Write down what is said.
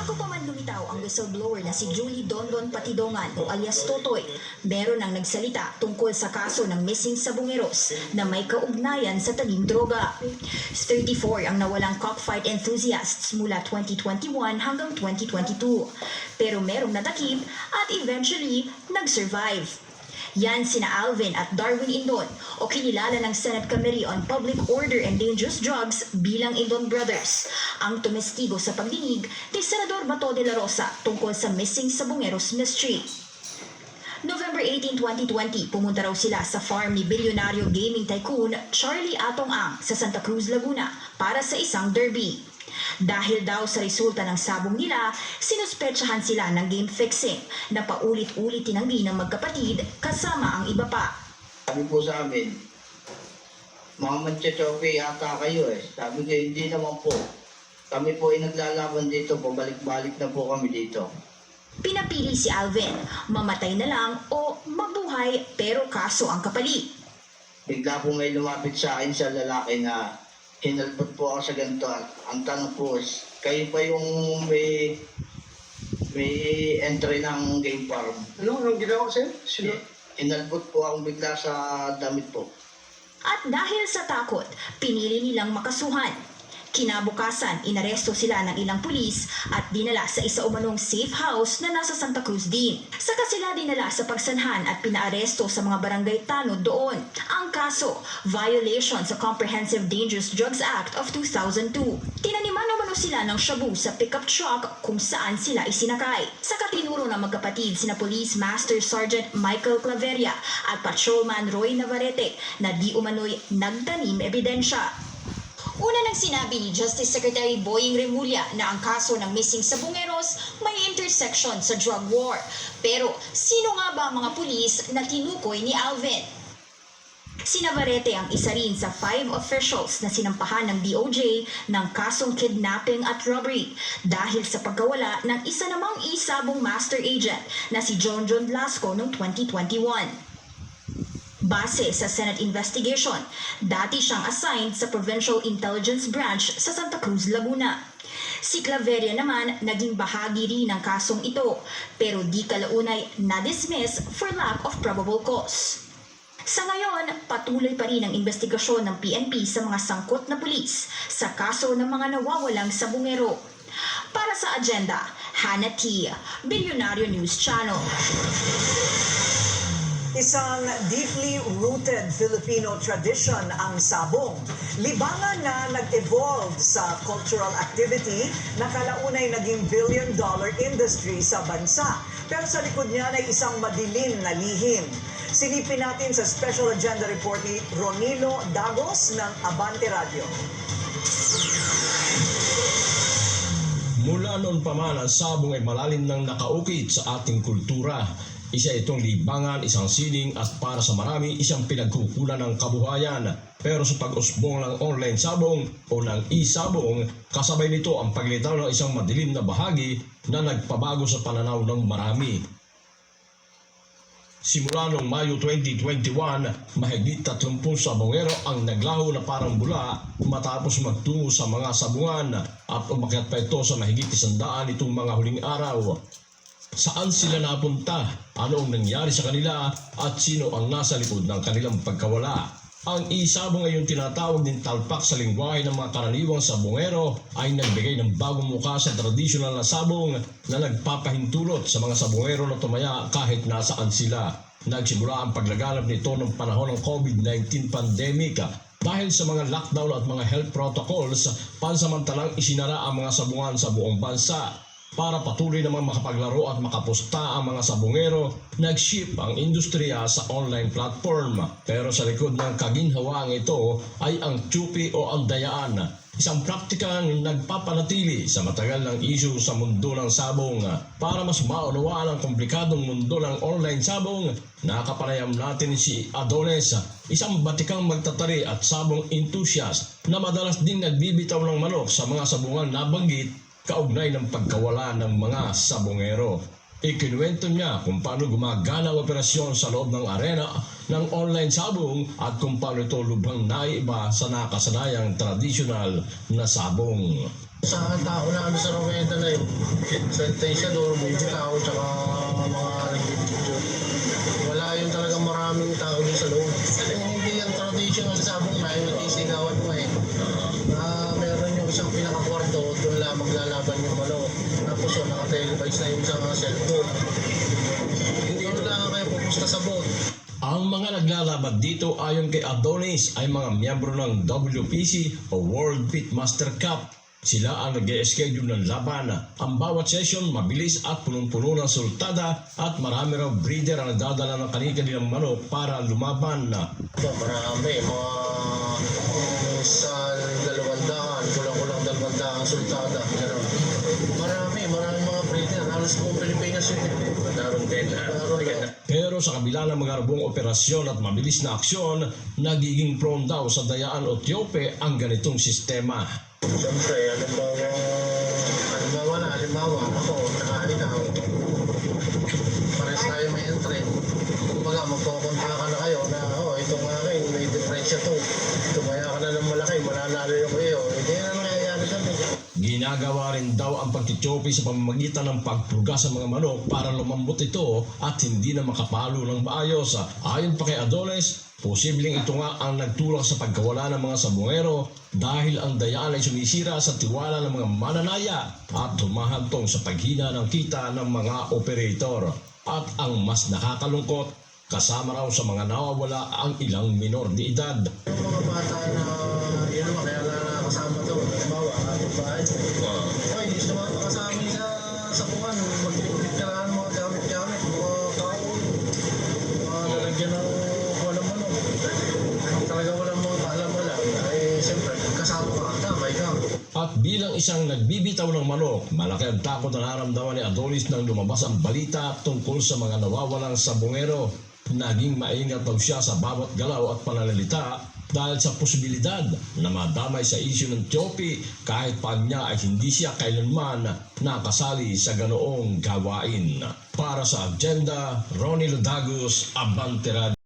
Bago pa man lumitaw ang whistleblower na si Julie Dondon Patidongan o alias Totoy, meron ang nagsalita tungkol sa kaso ng missing sabungeros na may kaugnayan sa taging droga. 34 ang nawalang cockfight enthusiasts mula 2021 hanggang 2022. Pero merong natakip at eventually nag-survive. Yan sina Alvin at Darwin Indon o kinilala ng Senate Committee on Public Order and Dangerous Drugs bilang Indon Brothers ang tumestigo sa pagdinig ni Senador Bato de la Rosa tungkol sa missing Sabongeros mystery. November 18, 2020, pumunta raw sila sa farm ni bilyonaryo gaming tycoon Charlie Atong Ang sa Santa Cruz, Laguna para sa isang derby. Dahil daw sa resulta ng sabong nila, sinuspetsahan sila ng game fixing na paulit-ulit tinanggi ng magkapatid kasama ang iba pa. Sabi po sa amin, mga manchachoke yata kayo eh. Sabi ko, hindi naman po. Kami po ay naglalaban dito, pabalik-balik na po kami dito. Pinapili si Alvin, mamatay na lang o mabuhay pero kaso ang kapalit. Bigla po may lumapit sa akin sa lalaki na hinalpot po ako sa ganito. Ang tanong po is, kayo pa yung may may entry ng game farm. Ano? Anong ginawa sa'yo? Sino? Inalpot po akong bigla sa damit po. At dahil sa takot, pinili nilang makasuhan. Kinabukasan, inaresto sila ng ilang pulis at dinala sa isa umanong safe house na nasa Santa Cruz din. Saka sila dinala sa pagsanhan at pinaaresto sa mga barangay tanod doon. Ang kaso, violation sa Comprehensive Dangerous Drugs Act of 2002. Tinaniman umano sila ng shabu sa pickup truck kung saan sila isinakay. Saka tinuro ng magkapatid sina Police Master Sergeant Michael Claveria at Patrolman Roy Navarrete na di umano'y nagtanim ebidensya. Una nang sinabi ni Justice Secretary Boying Remulla na ang kaso ng missing sabungeros may intersection sa drug war. Pero sino nga ba ang mga pulis na tinukoy ni Alvin? Si Navarrete ang isa rin sa five officials na sinampahan ng DOJ ng kasong kidnapping at robbery dahil sa pagkawala ng isa namang isabong master agent na si John John Blasco noong 2021. Base sa Senate investigation, dati siyang assigned sa Provincial Intelligence Branch sa Santa Cruz, Laguna. Si Claveria naman naging bahagi rin ng kasong ito, pero di kalaunay na-dismiss for lack of probable cause. Sa ngayon, patuloy pa rin ang investigasyon ng PNP sa mga sangkot na pulis sa kaso ng mga nawawalang sabungero. Para sa agenda, Hannah T. Billionario News Channel. Isang deeply rooted Filipino tradition ang sabong. Libangan na nag-evolve sa cultural activity na kalaunay naging billion-dollar industry sa bansa. Pero sa likod niya ay isang madilim na lihim. Silipin natin sa special agenda report ni Ronilo Dagos ng Abante Radio. Mula noon pa man, ang sabong ay malalim nang nakaukit sa ating kultura. Isa itong libangan, isang sining at para sa marami, isang pinagkukulan ng kabuhayan. Pero sa pag-usbong ng online sabong o ng e-sabong, kasabay nito ang paglitaw ng isang madilim na bahagi na nagpabago sa pananaw ng marami. Simula noong Mayo 2021, mahigit 30 sabongero ang naglaho na parang bula matapos magtungo sa mga sabungan at umakyat pa ito sa mahigit isandaan itong mga huling araw. Saan sila napunta? Ano ang nangyari sa kanila? At sino ang nasa likod ng kanilang pagkawala? Ang isabong ay yung tinatawag din talpak sa lingwahe ng mga karaniwang sabongero ay nagbigay ng bagong muka sa traditional na sabong na nagpapahintulot sa mga sabongero na tumaya kahit nasaan sila. Nagsimula ang paglaganap nito ng panahon ng COVID-19 pandemic dahil sa mga lockdown at mga health protocols, pansamantalang isinara ang mga sabungan sa buong bansa. Para patuloy namang makapaglaro at makapusta ang mga sabungero, nag-ship ang industriya sa online platform. Pero sa likod ng kaginhawang ito ay ang tsupi o ang dayaan. Isang praktikang nagpapanatili sa matagal ng issue sa mundo ng sabong. Para mas maunawaan ang komplikadong mundo ng online sabong, nakapanayam natin si Adonis, isang batikang magtatari at sabong enthusiast na madalas din nagbibitaw ng manok sa mga sabungan nabanggit kaugnay ng pagkawala ng mga sabongero. Ikinuwento niya kung paano gumagana ang operasyon sa loob ng arena ng online sabong at kung paano ito lubhang naiba sa nakasanayang tradisyonal na sabong. Sa tao na ano sa Rowena na yun, sentensya doon, bibitaw, tsaka mga na yung isang cellphone. Hindi doon lang kayo pupusta sa boat. Ang mga naglalabad dito ayon kay Adonis ay mga miyembro ng WPC o World Pitmaster Cup. Sila ang nag schedule ng laban. Ang bawat session mabilis at punong-puno ng sultada at marami raw breeder ang nagdadala ng kanilang manok para lumaban. Ba, marami, mga sa dalawang daan, kulang-kulang dalawang daan, sultada, gano'n. Marami, marami mga breeder, halos buong Pilipinas yun. Meron din, meron din. Pero sa kabila ng mga rubong operasyon at mabilis na aksyon, nagiging prone daw sa dayaan o tiope ang ganitong sistema. Siyempre, halimbawa, halimbawa na, halimbawa, ako, nakainaw. Pares tayo may entry. Kumbaga, magkukontra ka na kayo na, oh, itong akin, may diferensya to. Tumaya ka Ginagawa rin daw ang pagtityopi sa pamamagitan ng pagpurga sa mga manok para lumambot ito at hindi na makapalo ng maayos. Ayon pa kay Adoles, posibleng ito nga ang nagtulak sa pagkawala ng mga sabungero dahil ang dayaan ay sumisira sa tiwala ng mga mananaya at humahantong sa paghina ng kita ng mga operator. At ang mas nakakalungkot, kasama raw sa mga nawawala ang ilang minor de edad. Mga bata na, bilang isang nagbibitaw ng manok, malaki ang takot na naramdaman ni Adonis nang lumabas ang balita tungkol sa mga nawawalang sabongero. Naging maingat daw siya sa bawat galaw at pananalita dahil sa posibilidad na madamay sa isyu ng Tiopi kahit pa niya ay hindi siya kailanman nakasali sa ganoong gawain. Para sa agenda, Ronnie Lodagos, Abante Radio.